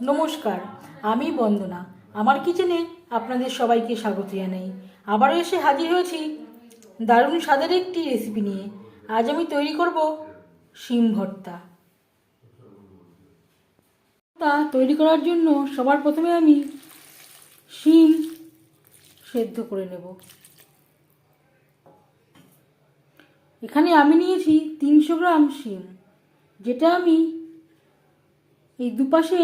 নমস্কার, আমি বন্দনা। আমার কিচেনে আপনাদের সবাইকে স্বাগত জানাই। আবারও এসে হাজির হয়েছি দারুণ স্বাদের একটি রেসিপি নিয়ে। আজ আমি তৈরি করব শিম ভর্তা। তা তৈরি করার জন্য সবার প্রথমে আমি শিম সেদ্ধ করে নেব। এখানে আমি নিয়েছি তিনশো গ্রাম শিম, যেটা আমি এই দুপাশে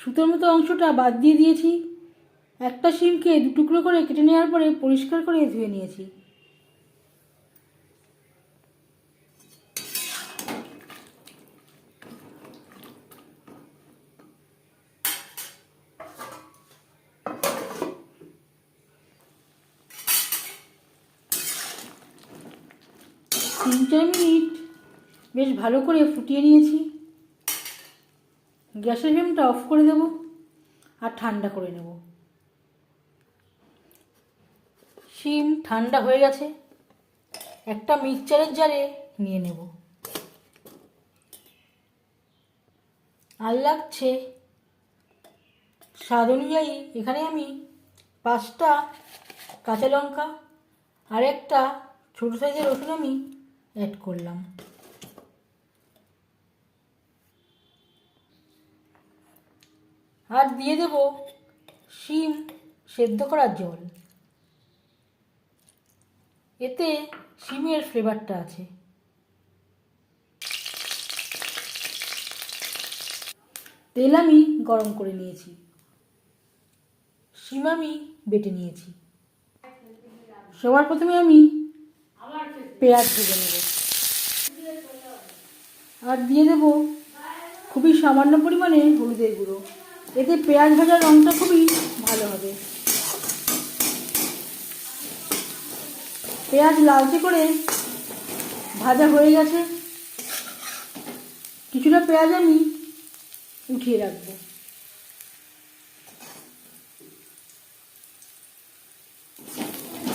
সুতোর মতো অংশটা বাদ দিয়ে দিয়েছি। একটা শিমকে দু টুকরো করে কেটে নেওয়ার পরে পরিষ্কার করে ধুয়ে নিয়েছি। তিন চার মিনিট বেশ ভালো করে ফুটিয়ে নিয়েছি। গ্যাসের ফ্লেমটা অফ করে দেব আর ঠান্ডা করে নেব। শিম ঠান্ডা হয়ে গেছে, একটা মিক্সচারের জারে নিয়ে নেব। আর লাগছে স্বাদ অনুযায়ী এখানে আমি পাঁচটা কাঁচা লঙ্কা আর একটা ছোটো সাইজের রসুন আমি অ্যাড করলাম। আর দিয়ে দেব শিম সেদ্ধ করার জল। এতে শিমের ফ্লেভারটা আছে। তেল আমি গরম করে নিয়েছি। শিম আমি বেটে নিয়েছি। সবার প্রথমে আমি পেঁয়াজ ভেজে নেব। আর দিয়ে দেব খুবই সামান্য পরিমাণে হলুদের গুঁড়ো। এতে পেঁয়াজ ভাজার রঙটা খুবই ভালো হবে। পেঁয়াজ লালচে করে ভাজা হয়ে গেছে। কিছুটা পেঁয়াজ আমি উঠিয়ে রাখব।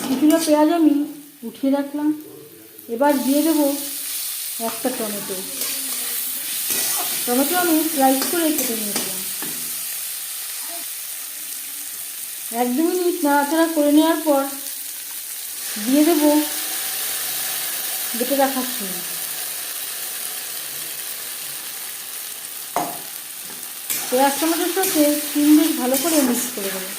কিছুটা পেঁয়াজ আমি উঠিয়ে রাখলাম। এবার দিয়ে দেবো একটা টমেটো। টমেটো আমি স্লাইস করে কেটে নিয়েছিলাম। এক দু মিনিট নাড়াচাড়া করে নেওয়ার পর দিয়ে দেব। বেটে রাখার শিম পেঁয়াজ টমেটোর সাথে শিম বেশ ভালো করে মিক্স করে দেবো।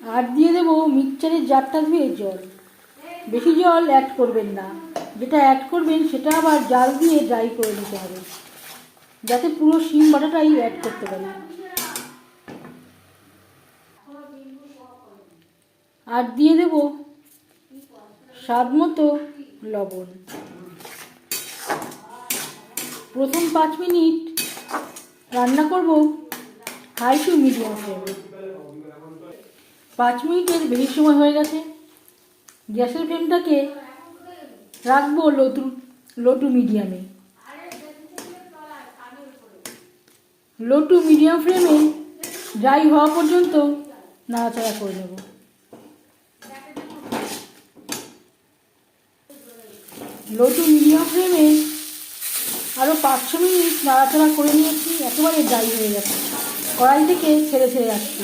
আর দিয়ে দেবো মিক্সচারের জারটা ধুয়ে জল। বেশি জল অ্যাড করবেন না। যেটা অ্যাড করবেন সেটা আবার জাল দিয়ে ড্রাই করে নিতে হবে। যাতে পুরো শিম বাটাটাই অ্যাড করতে পারি আর দিয়ে দেব স্বাদ মতো লবণ। প্রথম পাঁচ মিনিট রান্না করব হাই টু মিডিয়াম ফ্লেমে পাঁচ মিনিটের বেশি সময় হয়ে গেছে। গ্যাসের ফ্লেমটাকে রাখব লো টু লো টু মিডিয়ামে লো টু মিডিয়াম ফ্লেমে ড্রাই হওয়া পর্যন্ত নাড়াচাড়া করে নেব। লো টু মিডিয়াম ফ্লেমে আরও পাঁচ ছ মিনিট নাড়াচাড়া করে নিয়েছি, একেবারে ড্রাই হয়ে গেছে। কড়াই থেকে ছেড়ে ছেড়ে যাচ্ছে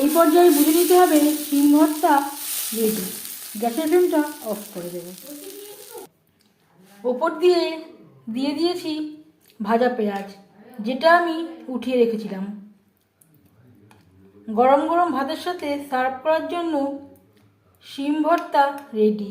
এই পর্যায়ে বুঝে নিতে হবে শিম ভর্তা রেডি গ্যাসের ফ্লেমটা অফ করে দেব। ওপর দিয়ে দিয়ে দিয়েছি ভাজা পেঁয়াজ, যেটা আমি উঠিয়ে রেখেছিলাম। গরম গরম ভাতের সাথে সার্ভ করার জন্য শিম ভর্তা রেডি